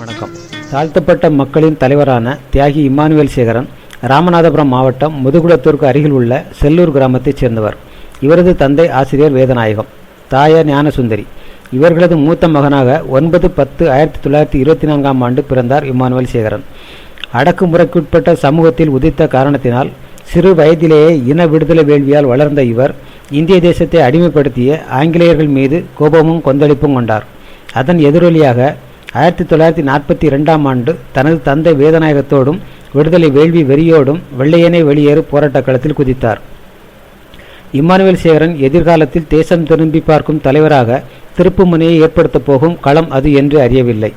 வணக்கம். தாழ்த்தப்பட்ட மக்களின் தலைவரான தியாகி இம்மானுவேல் சேகரன் ராமநாதபுரம் மாவட்டம் முதுகுளத்தூருக்கு அருகில் உள்ள செல்லூர் கிராமத்தைச் சேர்ந்தவர். இவரது தந்தை ஆசிரியர் வேதநாயகம் தாயார் ஞானசுந்தரி. இவர்களது மூத்த மகனாக ஒன்பது பத்து ஆயிரத்தி தொள்ளாயிரத்தி இருபத்தி நான்காம் ஆண்டு பிறந்தார் இம்மானுவேல் சேகரன். அடக்குமுறைக்குட்பட்ட சமூகத்தில் உதித்த காரணத்தினால் சிறு வயதிலேயே இன விடுதலை வேள்வியால் வளர்ந்த இவர் இந்திய தேசத்தை அடிமைப்படுத்திய ஆங்கிலேயர்கள் மீது கோபமும் கொந்தளிப்பும் கொண்டார். அதன் எதிரொலியாக ஆயிரத்தி தொள்ளாயிரத்தி நாற்பத்தி இரண்டாம் ஆண்டு தனது தந்தை வேதநாயகத்தோடும் விடுதலை வேள்வி வெறியோடும் வெள்ளையனே வெளியேறு போராட்டக் களத்தில் குதித்தார். இம்மானுவேல் சேகரன் எதிர்காலத்தில் தேசம் திரும்பி பார்க்கும் தலைவராக திருப்புமுனையை ஏற்படுத்தப் போகும் களம் அது என்று அறியவில்லை.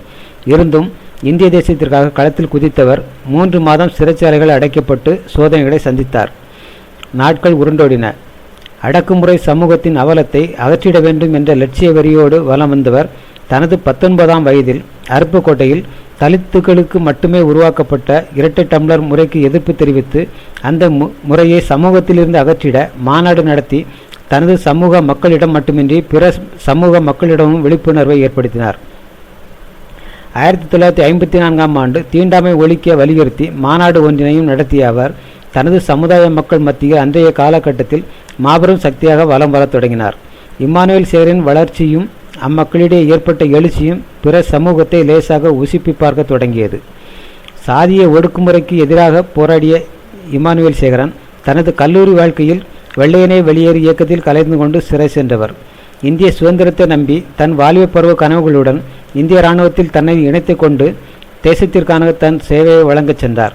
இருந்தும் இந்திய தேசத்திற்காக களத்தில் குதித்தவர் மூன்று மாதம் சிறைச்சாலைகள் அடைக்கப்பட்டு சோதனைகளை சந்தித்தார். நாட்கள் உருண்டோடின. அடக்குமுறை சமூகத்தின் அவலத்தை அகற்றிட வேண்டும் என்ற லட்சிய வெறியோடு வலம் வந்தவர் தனது பத்தொன்பதாம் வயதில் அருப்புக்கோட்டையில் தலித்துகளுக்கு மட்டுமே உருவாக்கப்பட்ட இரட்டை டம்ளர் முறைக்கு எதிர்ப்பு தெரிவித்து அந்த மு முறையை சமூகத்திலிருந்து அகற்றிட மாநாடு நடத்தி தனது சமூக மக்களிடம் மட்டுமின்றி பிற சமூக மக்களிடமும் விழிப்புணர்வை ஏற்படுத்தினார். ஆயிரத்தி தொள்ளாயிரத்தி ஐம்பத்தி நான்காம் ஆண்டு தீண்டாமை ஒழிக்க வலியுறுத்தி மாநாடு ஒன்றினையும் நடத்திய அவர் தனது சமுதாய மக்கள் மத்தியில் அன்றைய காலகட்டத்தில் மாபெரும் சக்தியாக வலம் வரத் தொடங்கினார். இம்மானுவேல் சேரின் வளர்ச்சியும் அம்மக்களிடையே ஏற்பட்ட எழுச்சியும் பிற சமூகத்தை லேசாக உசுப்பி பார்க்க தொடங்கியது. சாதிய ஒடுக்குமுறைக்கு எதிராக போராடிய இமானுவேல் சேகரன் தனது கல்லூரி வாழ்க்கையில் வெள்ளையனே வெளியேறு இயக்கத்தில் கலந்து கொண்டு சிறை சென்றவர். இந்திய சுதந்திரத்தை நம்பி தன் வாலிப பருவ கனவுகளுடன் இந்திய இராணுவத்தில் தன்னை இணைத்து கொண்டு தேசத்திற்கான தன் சேவையை வழங்கச் சென்றார்.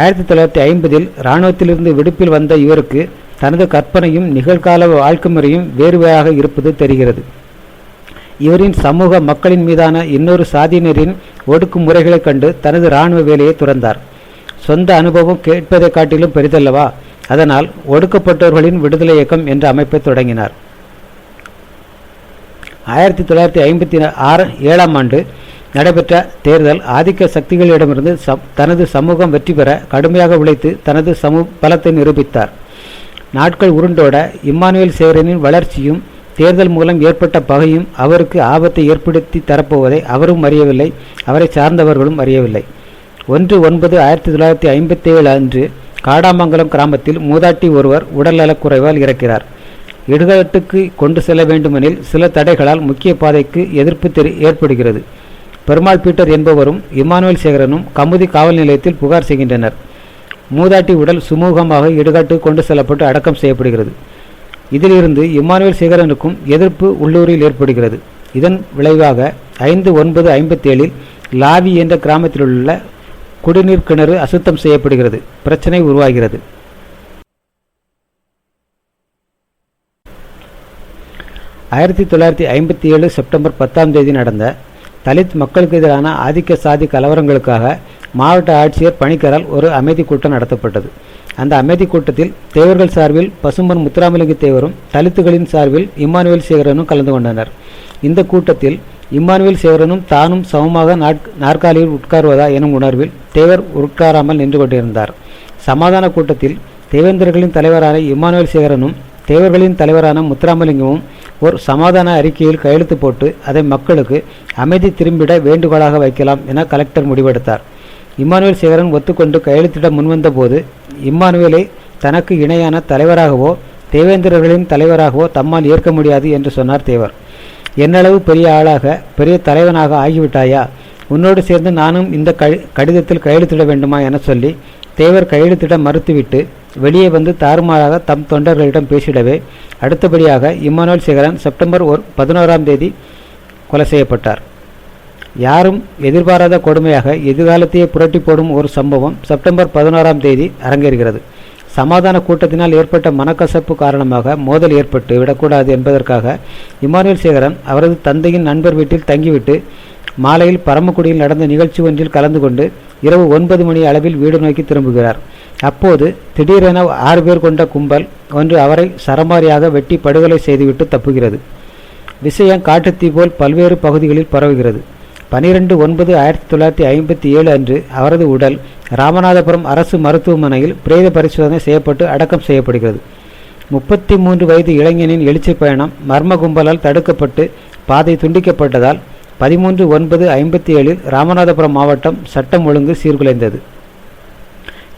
ஆயிரத்தி தொள்ளாயிரத்தி ஐம்பதில் இராணுவத்திலிருந்து விடுப்பில் வந்த இவருக்கு தனது கற்பனையும் நிகழ்கால வாழ்க்கை முறையும் வேறுவையாக இருப்பது தெரிகிறது. இவரின் சமூக மக்களின் மீதான இன்னொரு சாதியினரின் ஒடுக்குமுறைகளைக் கண்டு தனது இராணுவ வேலையை துறந்தார். சொந்த அனுபவம் கேட்பதை காட்டிலும் பெரிதல்லவா? அதனால் ஒடுக்கப்பட்டவர்களின் விடுதலை இயக்கம் என்ற அமைப்பை தொடங்கினார். ஆயிரத்தி தொள்ளாயிரத்தி ஐம்பத்தி ஆறு ஏழாம் ஆண்டு நடைபெற்ற தேர்தல் ஆதிக்க சக்திகளிடமிருந்து தனது சமூகம் வெற்றி பெற கடுமையாக உழைத்து தனது சமூக பலத்தை நிரூபித்தார். நாட்கள் உருண்டோட இம்மானுவேல் சேகரனின் வளர்ச்சியும் தேர்தல் மூலம் ஏற்பட்ட பகையும் அவருக்கு ஆபத்தை ஏற்படுத்தி தரப்போவதை அவரும் அறியவில்லை அவரை சார்ந்தவர்களும் அறியவில்லை. ஒன்று ஒன்பது ஆயிரத்தி தொள்ளாயிரத்தி ஐம்பத்தி ஏழு அன்று காடாமங்கலம் கிராமத்தில் மூதாட்டி ஒருவர் உடல்நலக்குறைவால் இறக்கிறார். இடுகாட்டுக்கு கொண்டு செல்ல வேண்டுமெனில் சில தடைகளால் முக்கிய பாதைக்கு எதிர்ப்பு தெரி ஏற்படுகிறது. பெருமாள் பீட்டர் என்பவரும் இமானுவேல் சேகரனும் கமுதி காவல் நிலையத்தில் புகார் செய்கின்றனர். மூதாட்டி உடல் சுமூகமாக இடுகாட்டுக்கு கொண்டு செல்லப்பட்டு அடக்கம் செய்யப்படுகிறது. இதிலிருந்து இம்மானுவேல் சேகரனுக்கும் எதிர்ப்பு உள்ளூரில் ஏற்படுகிறது. இதன் விளைவாக ஐந்து ஒன்பது ஐம்பத்தி ஏழில் லாவி என்ற கிராமத்தில் உள்ள குடிநீர் கிணறு அசுத்தம் செய்யப்படுகிறது. பிரச்சனை உருவாகிறது. ஆயிரத்தி தொள்ளாயிரத்தி ஐம்பத்தி ஏழு செப்டம்பர் பத்தாம் தேதி நடந்த தலித் மக்களுக்கு எதிரான ஆதிக்க சாதி கலவரங்களுக்காக மாவட்ட ஆட்சியர் பணிக்கரால் ஒரு அமைதி கூட்டம் நடத்தப்பட்டது. அந்த அமைதி கூட்டத்தில் தேவர்கள் சார்பில் பசும்பன் முத்துராமலிங்க தேவரும் தலித்துகளின் சார்பில் இம்மானுவேல் சேகரனும் கலந்து கொண்டனர். இந்த கூட்டத்தில் இம்மானுவேல் சேகரனும் தானும் சமமாக நாற்காலியில் உட்காருவதா எனும் உணர்வில் தேவர் உட்காராமல் நின்று கொண்டிருந்தார். சமாதான கூட்டத்தில் தேவேந்திரர்களின் தலைவரான இம்மானுவேல் சேகரனும் தேவர்களின் தலைவரான முத்துராமலிங்கமும் ஒரு சமாதான அறிக்கையில் கையெழுத்து போட்டு அதை மக்களுக்கு அமைதி திரும்பிட வேண்டுகோளாக வைக்கலாம் என கலெக்டர் முடிவெடுத்தார். இம்மானுவேல் சேகரன் ஒத்துக்கொண்டு கையெழுத்திட முன்வந்த போது இம்மானுவேலை தனக்கு இணையான தலைவராகவோ தேவேந்திரர்களின் தலைவராகவோ தம்மால் ஏற்க முடியாது என்று சொன்னார் தேவர். என்னளவு பெரிய ஆளாக பெரிய தலைவனாக ஆகிவிட்டாயா? உன்னோடு சேர்ந்து நானும் இந்த கடிதத்தில் கையெழுத்திட வேண்டுமா? என சொல்லி தேவர் கையெழுத்திட மறுத்துவிட்டு வெளியே வந்து தாறுமாறாக தம் தொண்டர்களிடம் பேசிடவே அடுத்தபடியாக இம்மானுவேல் சேகரன் செப்டம்பர் ஒரு பதினோராம் தேதி கொலை செய்யப்பட்டார். யாரும் எதிர்பாராத கொடுமையாக எதிர்காலத்தையே புரட்டி போடும் ஒரு சம்பவம் செப்டம்பர் பதினோராம் தேதி அரங்கேறுகிறது. சமாதான கூட்டத்தினால் ஏற்பட்ட மனக்கசப்பு காரணமாக மோதல் ஏற்பட்டு விடக்கூடாது என்பதற்காக இமானுவேல் சேகரன் அவரது தந்தையின் நண்பர் வீட்டில் தங்கிவிட்டு மாலையில் பரமக்குடியில் நடந்த நிகழ்ச்சி ஒன்றில் கலந்து கொண்டு இரவு ஒன்பது மணி அளவில் வீடு நோக்கி திரும்புகிறார். அப்போது திடீரென ஆறு பேர் கொண்ட கும்பல் ஒன்று அவரை சரமாரியாக வெட்டி படுகொலை செய்துவிட்டு தப்புகிறது. விஷயம் காட்டுத்தீ போல் பல்வேறு பகுதிகளில் பரவுகிறது. பனிரெண்டு ஒன்பது ஆயிரத்தி தொள்ளாயிரத்தி ஐம்பத்தி ஏழு அன்று அவரது உடல் ராமநாதபுரம் அரசு மருத்துவமனையில் பிரேத பரிசோதனை செய்யப்பட்டு அடக்கம் செய்யப்படுகிறது. முப்பத்தி மூன்று வயது இளைஞனின் எழுச்சி பயணம் மர்ம கும்பலால் தடுக்கப்பட்டு பாதை துண்டிக்கப்பட்டதால் பதிமூன்று ஒன்பது ஐம்பத்தி ஏழில் ராமநாதபுரம் மாவட்டம் சட்டம் ஒழுங்கு சீர்குலைந்தது.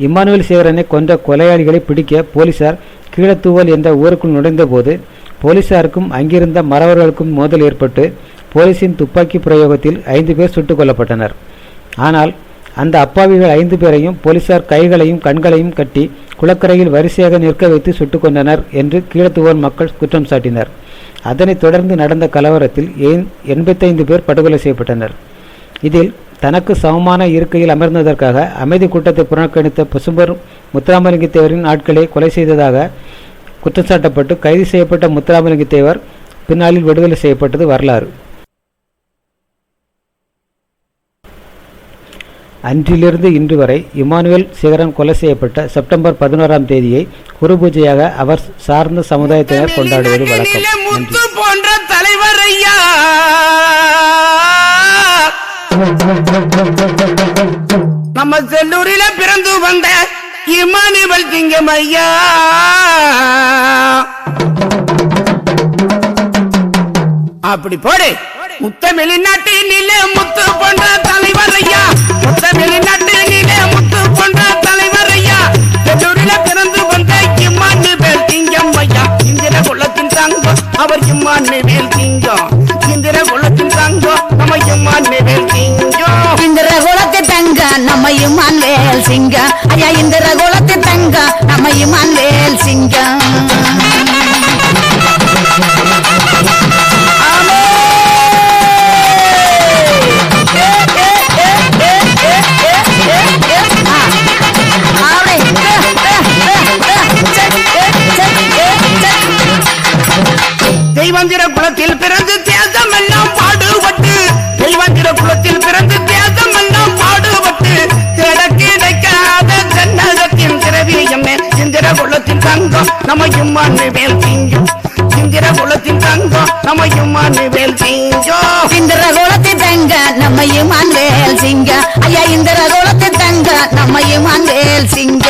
இம்மானுவேல் சேகரனை கொன்ற கொலையாளிகளை பிடிக்க போலீசார் கீழத்தூவல் என்ற ஊருக்குள் நுழைந்தபோது போலீசாருக்கும் அங்கிருந்த மறவர்களுக்கும் மோதல் ஏற்பட்டு போலீசின் துப்பாக்கி பிரயோகத்தில் ஐந்து பேர் சுட்டுக் கொல்லப்பட்டனர். ஆனால் அந்த அப்பாவிகள் ஐந்து பேரையும் போலீசார் கைகளையும் கண்களையும் கட்டி குளக்கரையில் வரிசையாக நிற்க வைத்து சுட்டுக் கொண்டனர் என்று கீழத்துவோர் மக்கள் குற்றம் சாட்டினர். அதனைத் தொடர்ந்து நடந்த கலவரத்தில் எண்பத்தைந்து பேர் படுகொலை செய்யப்பட்டனர். இதில் தனக்கு சமமான இருக்கையில் அமர்ந்ததற்காக அமைதி கூட்டத்தை புறக்கணித்த பசும்பர் முத்துராமலிங்க தேவரின் ஆட்களை கொலை செய்ததாக குற்றம் சாட்டப்பட்டு கைது செய்யப்பட்ட முத்துராமலிங்கத்தேவர் பின்னாளில் விடுதலை செய்யப்பட்டது வரலாறு. அன்றிலிருந்து இன்று வரை இமானுவேல் சேகரன் கொலை செய்யப்பட்ட செப்டம்பர் பதினோராம் தேதியை குரு பூஜையாக அவர் சார்ந்த சமுதாயத்தினர் கொண்டாடுவது வழக்கம். நன்றி. போன்ற தலைவர் ஐயா! நம்ம செல்லூரில பிறந்து வந்த இமானுவல் திங்கம் ஐயா! அப்படி போடு. முத்த நில முத்து போன்ற தலைவர் ஐயா முத்த நில முத்து போன்ற தலைவர் ஐயா செல்லூரில பிறந்து வந்த இமானுவேல் திங்கம் ஐயா இந்திர குலத்தின் தங்கம் அவர் இம்மானுவேல் திங்கம் தங்கம் நம்ம இம்மானு வேல் திங்கும். இந்திர குலத்தின் தங்கம் நம்ம இம்மானு வேல் திங்கும். இந்திர குலத்து தங்க நம்ம இமான் வேல் சிங்க ஐயா இந்திர குலத்து தங்க நம்ம இமான் வேல் சிங்க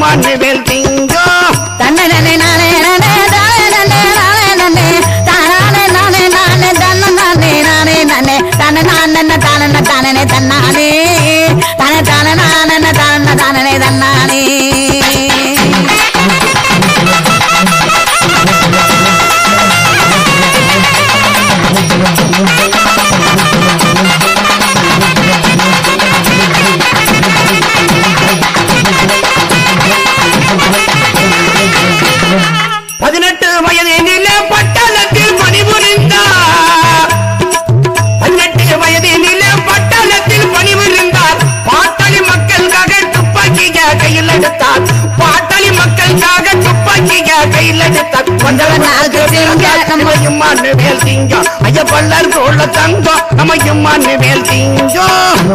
நம்ம இம்மானு ஐய பல்லர் தோள்ள தங்கம் நம்ம இம்மானு மேல் திங்கம்